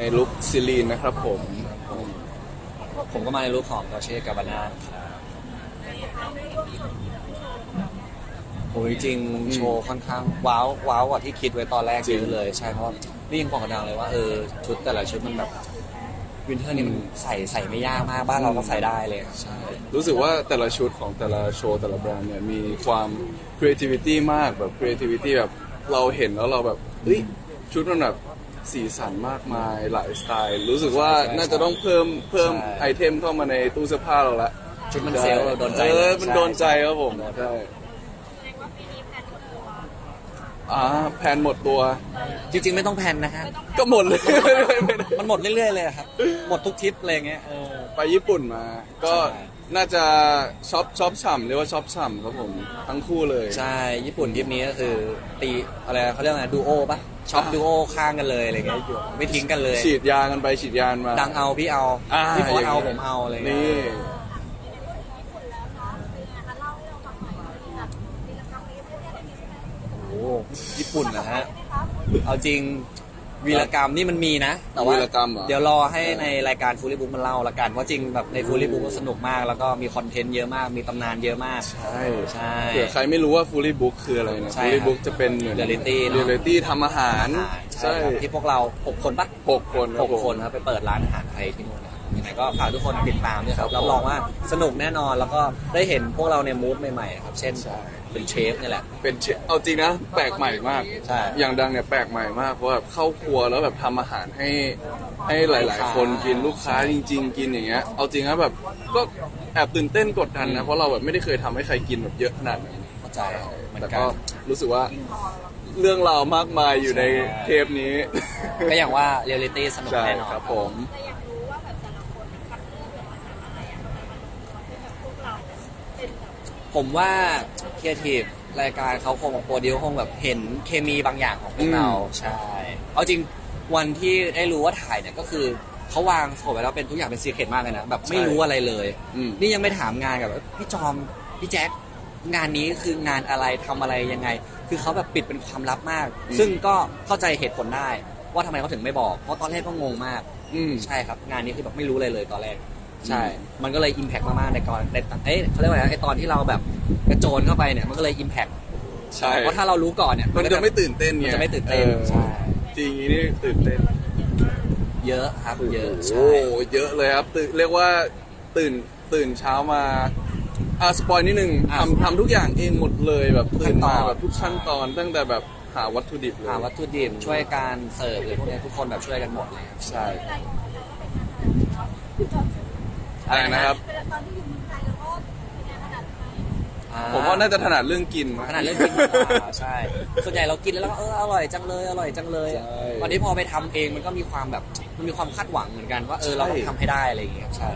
ในลุคซิลีนนะครับผม ผมก็มาในรูปของดอเช่กาบานาโอ้ยจริงๆโชว์ค่อนข้างว้าวว้าวกว่าที่คิดไว้ตอนแรกจริเยงอะเลย ใช่เพราะนี่ยังบอกกับดังเลยว่าเออชุดแต่ละชุดมันแบบวินเทอร์นี่มันใส่ใส่ไม่ยากมากบ้านเราก็ใส่ได้เลยใช่รู้สึกว่าแต่ละชุดของแต่ละโชว์แต่ละแบรนด์เนี่ยมีความ creativity มากแบบ creativity แบบเราเห็นแล้วเราแบบเฮ้ยชุดมันแบบ สีสันมากมายหลายสไตล์ รู้สึกว่าใช่น่าจะต้องเพิ่มเพิ่มใช่ไอเทมเข้ามาในตู้เสื้อผ้าเราละชุดมันเซลล์เราโดนใจเอเลอยมันโดนใจครับผมโดนใจใช่อ่าแพนหมดตัว จริง ๆ ไม่ต้องแพลนนะฮะก็หมดเลย มันหมดเรื่อยๆเลยครับ หมดทุกทริปอะไรเงี้ยเออไปญี่ปุ่นมา ก็ใช่ น่าจะช็อปช็อปฉ่ำเรียกว่าช็อปฉ่ำครับผมทั้งคู่เลยใช่ ญี่ปุ่นทริปนี้ก็คือตีอะไรเขาเรียกอะไรดูโอปะช็อปอ่าดูโอข้างกันเลยอะไรเงี้ยอยู่ไม่ทิ้งกันเลยฉีดยากันไปฉีดยากันมาดังเอาพี่เอาอ่าพี่โฟร์เอาย่งผงี้ยมเอาอะไรเงี้นี่ยโอ้โหญี่ปุ่นนะฮะ เอาจริง วีรกรรมนี่มันมีนะ แต่ว่าวีรกรรมเหรอ เดี๋ยวรอให้ในรายการฟูลี่บุ๊กมันเล่าละกันเพราะจริงแบบในฟูลี่บุ๊กก็สนุกมาก แล้วก็มีคอนเทนต์เยอะมากมีตำนานเยอะมาก ใช่ใช่ เผื่อใครไม่รู้ว่า fully book คืออะไรเนี่ยใช่ fully ครับ book จะเป็นเหมือน reality เนอะ reality ทำอาหาร ใช่ใช่ครับที่พวกเราหกคนปะ หกคนหกผม คนครับไปเปิดร้านอาหารไทยที่นู่นนะครับยังไงก็ฝากทุกคนติดตามด้วยครับครับรับรองว่าสนุกแน่นอนแล้วก็ได้เห็นพวกเราในมูดใหม่ๆครับ เช่นใช่ เป็นเชฟนี่แหละ เป็นเชฟเอาจริงนะ แปลกใหม่มาก ใช่ อย่างดังเนี่ยแปลกใหม่มากเพราะแบบเข้าครัวแล้วแบบทำอาหารให้ให้หลาย ๆ คนกินลูกค้าจริง ๆ กินอย่างเงี้ย เอาจริงนะแบบก็แอบตื่นเต้นกดดันนะ เพราะเราแบบไม่ได้เคยทำให้ใครกินแบบเยอะขนาดนั้นเข้าใจเหมือนแต่กัก็น รู้สึกว่าเรื่องราวมากมายอยู่ในใช่เทปนี้ก็อย่างว่าเรียลลิตี้สนุกใช่แน่นอน ครับผม ผมว่าครีเอทีฟรายการเขาคงโปรดิวคงแบบเห็นเคมีบางอย่างของพวกเราอืมใช่ เอาจริงวันที่ได้รู้ว่าถ่ายเนี่ยก็คือเขาวางโถไว้แล้วเป็นทุกอย่างเป็นซีเครตมากเลยนะแบบไม่รู้อะไรเลย อืม นี่ยังไม่ถามงานกับพี่จอมพี่แจ็คงานนี้คืองานอะไรทำอะไรยังไง คือเขาแบบปิดเป็นความลับมาก อืม ซึ่ซึ่งก็เข้าใจเหตุผลได้ว่าทำไมเขาถึงไม่บอก เพราะตอนแรกก็งงมาก อืม ใช่ครับ งานนี้คือแบบไม่รู้เลยเลยตอนแรก ใช่อืมมันก็เลยอิมแพกมากๆในตอนในเอ้ยเขาเรียกว่าอะไรนะไอตอนที่เราแบบกระโจนเข้าไปเนี่ยมันก็เลยอิมแพกใช่เพราะถ้าเรารู้ก่อนเนี่ยมันก็จะไม่ตื่นเต้นไงมันจะไม่ตื่นเต้นออใช่ จริงๆนี่ตื่นเต้นเยอะครับเยอะโอ้ใช่โหเยอะเลยครับตื่นเรียกว่าตื่นตื่นเช้ามาอ่าสปอยนิดนึงอะทำทำทุกอย่างเองหมดเลยแบบทุกขั้ตื่นนตอนมาแบบทุกขั้นตอนตั้งแต่แบบหาวัตถุดิบเลยหาวัตถุดิบช่วยการเสิร์ฟหรือพวกเนี้ยทุกคนแบบช่วยกันหมดเลยครับใช่ อะไรนะครับ ตอนที่อยู่เมืองไทยแล้วก็เป็นไงขนาดไหนอ่ผมว่าน่าจะถนัดเรื่องกินขนาดเรื่องกินมากกว่าใช่ ส่วนใหญ่เรากินแล้วก็เอออร่อยจังเลยอร่อยจังเลยใช่วันนี้พอไปทำเองมันก็มีความแบบมันมีความคาดหวังเหมือนกันว่าเออเราต้องทำให้ได้อะไรอย่างเงี้ยใช่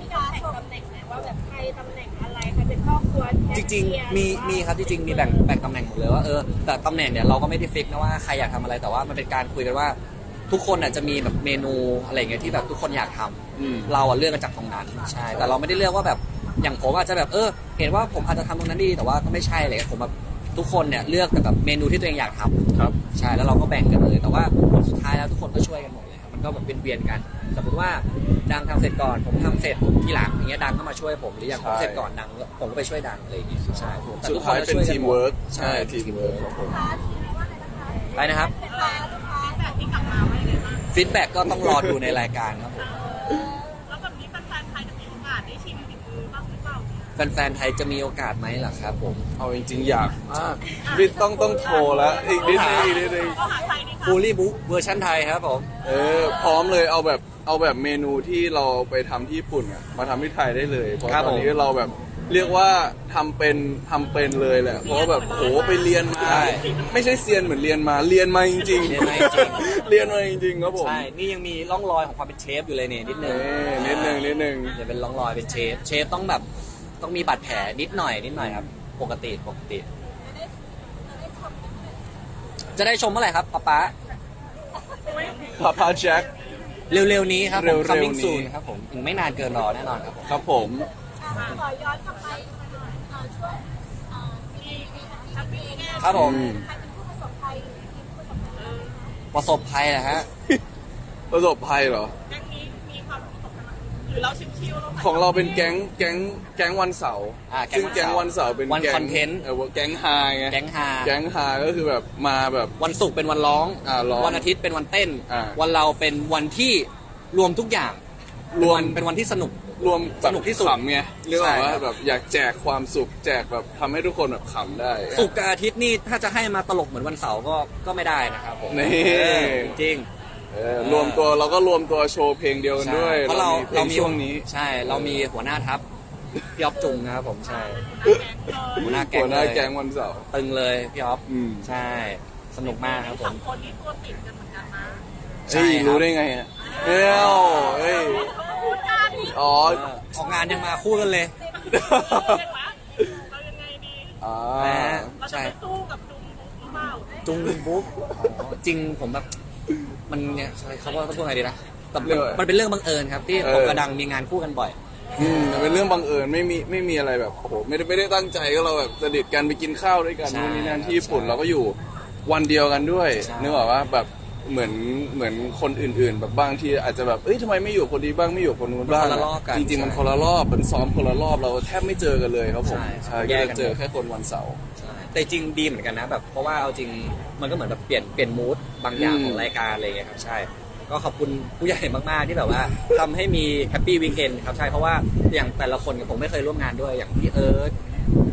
พี่ดาแบ่งตำแหน่งไหนว่าแบบใครตำแหน่งอะไรใครเป็นพ่อครัวจริงๆมีมีครับจริงๆมีแบ่งแบ่งตำแหน่งหมดเลยว่าเออแต่ตำแหน่งเนี่ยเราก็ไม่ได้ฟิกนะว่าใครอยากทำอะไรแต่ว่ามันเป็นการคุยกันว่า ทุกคนอาจจะมีแบบเมนูอะไรอย่างเงี้ยที่แบบทุกคนอยากทำอืม เราอะเลือกกันจากตรงนั้นใช่ แต่เราไม่ได้เลือกว่าแบบอย่างผมอาจจะแบบเออ เห็นว่าผมอาจจะทำตรงนั้นดีแต่ว่าก็ไม่ใช่เลยผมแบบทุกคนเนี่ยเลือกแต่แบบเมนูที่ตัวเองอยากทำครับ ใช่แล้วเราก็แบ่งกันเลย แต่ว่าผลสุดท้ายแล้วทุกคนก็ช่วยกันหมดเลยครับมันก็แบบเป็นเวียนๆกันสมมติว่าดังทำเสร็จก่อนผมทำเสร็จทีหลังอย่างเงี้ยดังก็มาช่วยผมหรืออย่างผมใช่เสร็จก่อนดังผมก็ไปช่วยดังอะไรอย่างเงี้ยใช่แต่สุดทุกคท้ายก็เป็นช่วยกัทีมหด เวิร์กใช่ ทีมเวิร์กครับผม ไปนะครับลูกค้าลูกค้าแบบที่กลับมาว่ายังไงบ้าง ฟีดแบ็กก็ต้องรอดูในรายการครับผมแล้วแบบนี้แฟนๆไทยจะมีโอกาสได้ชิมฝีมือบ้างหรือเปล่าแฟนๆไทยจะมีโอกาสไหมล่ะครับผมเอาจริงๆ อยากมากนี่ต้องต้องโทรแล้ว อีกนิดนึงอีกนิดนึง ก็หาไทยดีค่ะฟูลี่บุ๊กเวอร์ชันไทยครับผม เออ พร้อมเลยเอาแบบเอาแบบเมนูที่เราไปทำที่ญี่ปุ่นอะมาทำที่ไทยได้เลยเพราะครับตอนนี้ผม เราแบบ เรียกว่าทำเป็นทำเป็นเลยแหละ เพราะว่าแบบโหไปเรียนมา ใช่ไม่ใช่เซียนเหมือนเรียนมา เรียนมาจริงๆเรียนมาจริงเรียนมาจริงๆครับผมใช่ นี่ยังมีร่องรอยของความเป็นเชฟอยู่เลยเนี่ยนิดนึเองอนิดนึงนิดนึง จะเป็นร่องรอยเป็นเชฟ เชฟต้องแบบต้องมีบาดแผลนิดหน่อยนิดหน่อยครับ ปกติปกติ จะได้ชมเมื่อไหร่ครับป๊าป๊าพาพาแจ็ค เร็วๆนี้ครับผเร็มวๆ coming นี้ soon ครับผมอีกไม่นานเกินรอแน่นอนครับผม ครับผม ขอย้อนกลับไปช่วงเอ่อปีชักปีเนี่ยครับผมใครเป็นผู้ประสบภัยหรือทีมผู้ประสบภัยประสบภัยนะฮะประสบภัยเหรอ แก๊งนี้มีความประสบการณ์หรือเราชิวๆเราของเราเป็นแก๊งแก๊งแก๊งวันเสาร์อ่าแก๊งซึ่งแก๊งวันเสาร์เป็นวันแก๊ง content เออแก๊งฮาไงแก๊งฮาแก๊งฮาก็คือแบบมาแบบ วันศุกร์เป็นวันร้อง อ่าร้องวันอาทิตย์เป็นวันเต้น อ่าวันเราเป็นวันที่รวมทุกอย่างรวมนเป็นวันที่สนุก รวมแบบสนุกที่สุดขำไงเรื่องใช่ว่าครับ แบบอยากแจกความสุข แจกแบบทำให้ทุกคนแบบขำได้ศุกร์กับอาทิตย์นี่ถ้าจะให้มาตลกเหมือนวันเสาร์ก็ก็ไม่ได้นะครับผมนี่ เออจริง เออรวมตัวเราก็รวมตัวโชว์เพลงเดียวกันใช่ด้วยเพราะเราเราเรามีมีเพลงช่วงนี้ใช่เรามีหัวหน้าทัพพี่อ๊อฟจุงนะครับผมใช่ หัวหน้าแก๊หังวหน้าเลย แก๊งวันเสาร์ตึงเลยพี่อ๊อฟอืมใช่ สนุกมากครับผสอมงคนนี้ตัวติดกันเหมือนกันนะ ใช่เฮ้ยครับ รู้ได้ไงอะเอ้าเฮ้ย พูดกันนี่อ๋อเออออกงานยังมาคู่กันเลย เรียกว่าเรายังไงดีอ่าแหมเราจะใช่ ไปสู้กับดุมบุ๊กหรือเปล่าจุงบุ๊กอ๋อจริงผมแบบมันเนี่ยอะไรเขาว่าพูดไงดีนะแต่มันมันเป็นเรื่องบังเอิญครับ ที่ผมกระดังมีงานคู่กันบ่อย อืมเป็นเรื่องบังเอิญไม่มีไม่มีอะไรแบบโอ้โหไม่ได้ไม่ได้ตั้งใจก็เราแบบสนิทกันไปกินข้าวด้วยกันใช่นู่นนี่นั่นที่ญี่ปุ่นใช่เราก็อยู่วันเดียวกันด้วยใช่ นึกออกว่าแบบ เหมือนเหมือนคนอื่น ๆ แบบบางทีอาจจะแบบเอ้ยทำไมไม่อยู่คนนี้บ้างไม่อยู่คนนู้นบ้างมันคนละรอบกันจริงๆมันใช่คนละรอบเป็นซ้อมคนละรอบเราแทบไม่เจอกันเลยครับผมใช่ใช่แยก็กจะกันเจอแค่คนวันเสาร์ใช่แต่จริงดีเหมือนกันนะแบบเพราะว่าเอาจริงมันก็เหมือนแบบเปลี่ยนเปลี่ยนมูดบางอย่างอืมของรายการอะไรอย่างเงี้ยครับใช่ก็ขอบคุณผู้ใหญ่มากๆที่แบบว่าทำให้มีแฮปปี้วีคเอนครับใช่เพราะว่าอย่างแต่ละคนเนี่ยผมไม่เคยร่วมงานด้วยอย่างพี่เอิร์ธ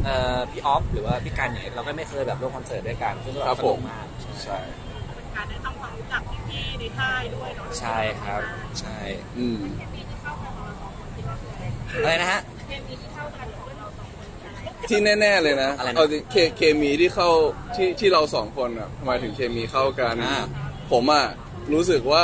เอ่อพี่ออฟหรือว่าพี่กันเนี่ยเราก็ไม่เคยแบบร่วมคอนเสิร์ตด้วยกันซึ่งก็ครับสผนุมกมากใช่เป็น การได้ทำความรู้จักพี่ๆในค่ายด้วยเนาะใช่ครับ ใช่ อืมอะไรนะฮะเคมีที่เข้ากันของเราสองคนคืออะไรที่แน่ ๆ เลยนะอะไรนะเอาจริงเคเคมีที่เข้าที่ที่เราสองคนอะทำไมถึงเคมีเข้ากัน อ่า ผมอะรู้สึกว่า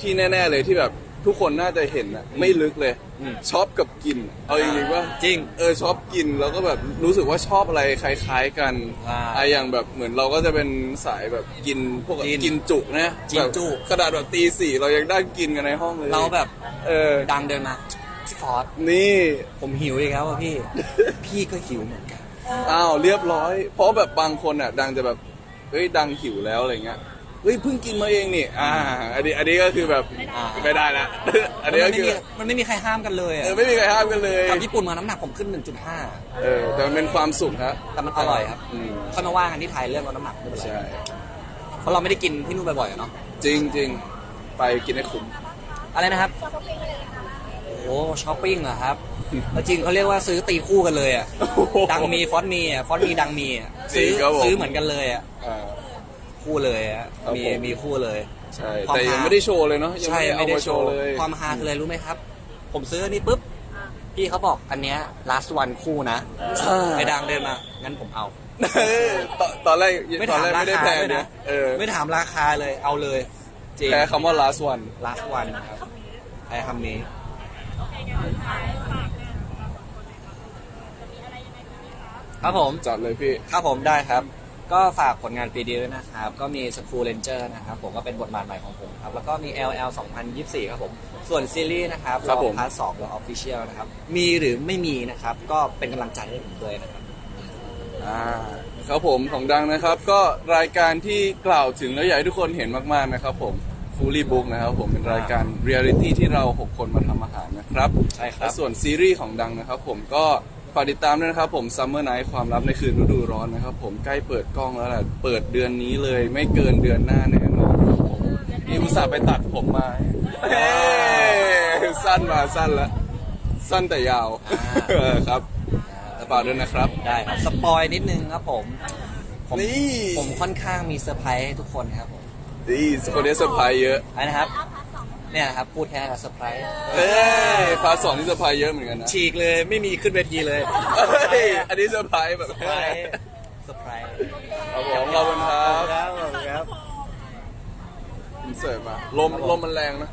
ที่แน่ ๆ เลยที่แบบ ทุกคนน่าจะเห็นอะไม่ลึกเลยอืม ชอบกับกิน เอาจริงๆว่า จริง เออชอบกินแล้วก็แบบรู้สึกว่าชอบอะไรคล้ายๆกันอ่าไอะอย่างแบบเหมือนเราก็จะเป็นสายแบบกินพวกกินกินจุนะกินจุแบบขนาดแบบตีสี่เรายังได้กินกันในห้องเลยเราแบบเออดังเดินมาพี่ฟอร์ดนี่ผมหิวอีกแล้วอะพี่ พี่ก็หิวเหมือนกัน อ้าวเรียบร้อย เพราะแบบบางคนอะ ดังจะแบบเฮ้ยดังหิวแล้วอะไรเงี้ย เฮ้ยเพิ่งกินมาเองนี่ อ่า อันนี้อันนี้ก็คือแบบอ่าไม่ได้ละอันนี้มัก็นไม่คือมีมันไม่มีใครห้ามกันเลยอะเออไม่มีใครห้ามกันเลยกลับญี่ปุ่นมาน้ำหนักผมขึ้น 1.5 เออแต่มันเป็นความสุขฮะแต่มันอร่อยครับอืมค่อยมาว่ากันที่ไทยเรื่องลดน้ำหนักไม่เป็นไรใช่เพราะเราไม่ได้กินที่นู่นบ่อยๆอะเนาะจริงจริงไปกินให้คุ้มอะไรนะครับโอ้ช้อปปิ้งเหรอครับเอาจริงเขาเรียกว่าซื้อตีคู่กันเลยอะดังมีฟอนต์มีอะฟอนต์มีดังมีอะซื้อจริงครับผมซื้อเหมือนกันเลยอะอ่า คู่เลยอะครับมีผม มีคู่เลย ใช่ความแต่ยังฮาไม่ได้โชว์เลยเนาะยังใช่ไม่ได้เอาไม่ได้มาโชโชว์ว์เลยความฮาคืออะไรรู้ไหมครับ ผมซื้ออันนี้ปุ๊บพี่เขาบอกอันเนี้ย last one คู่นะใช่ไอ้ดังเดินมา งั้นผมเอา เออตอนตอนแรกไม่ตอนถามแรกราไม่ได้คาแพงด้วยนะนะเออไม่ถามราคาเลยเอาเลยจริง แพ้คำว่า last one last one ครับใช้คำนี้ ครับผม จัดเลยพี่ ครับผมได้ครับ ก็ฝากผลงานปีดีด้วยนะครับ ก็มี School Ranger นะครับ ผมก็เป็นบทบาทใหม่ของผมครับ แล้วก็มี LL 2024 ครับผม ส่วนซีรีส์นะครับครับผม พาร์ทสองและออฟฟิเชียลนะครับ มีหรือไม่มีนะครับ ก็เป็นกำลังใจให้ผมด้วยนะครับ อ่าครับผมของดังนะครับ ก็รายการที่กล่าวถึงแล้วอยากให้ทุกคนเห็นมากๆนะครับผม Fully Book นะครับผมเป็นรายการเรียลิตี้ที่เรา 6 คนมาทำอาหารนะครับใช่ครับ และส่วนซีรีส์ของดังนะครับผมก็ ฝากติดตามด้วยนะครับผม Summer Night ความลับในคืนฤดูร้อนนะครับผมใกล้เปิดกล้องแล้วแหละเปิดเดือนนี้เลยไม่เกินเดือนหน้าแน่นอนครับผมนี่อุตส่าห์ไปตัดผมมาเฮ้สั้นมาสั้นละสั้นแต่ยาวอ่าเออครับฝากด้วยนะครับ ได้ครับสปอยนิดนึงครับผมผมนี่ผมค่อนข้างมีเซอร์ไพรส์ให้ทุกคนครับผมนี่คนนี้เซอร์ไพรส์เยอะอะไรนะครับ เนี่ยนะครับพูดแค่เซอร์ไพรส์เอ้ยพาร์ทสองนี่เซอร์ไพรส์เยอะเหมือนกันนะฉีกเลยไม่มีขึ้นเวทีเลยเฮ้ยอันนี้เซอร์ไพรส์แบบเซอร์ไพรส์เซอร์ไพรส์ครับผมขอบคุณครับครับผมครับอินเสิร์ตมาลมลมมันแรงนะ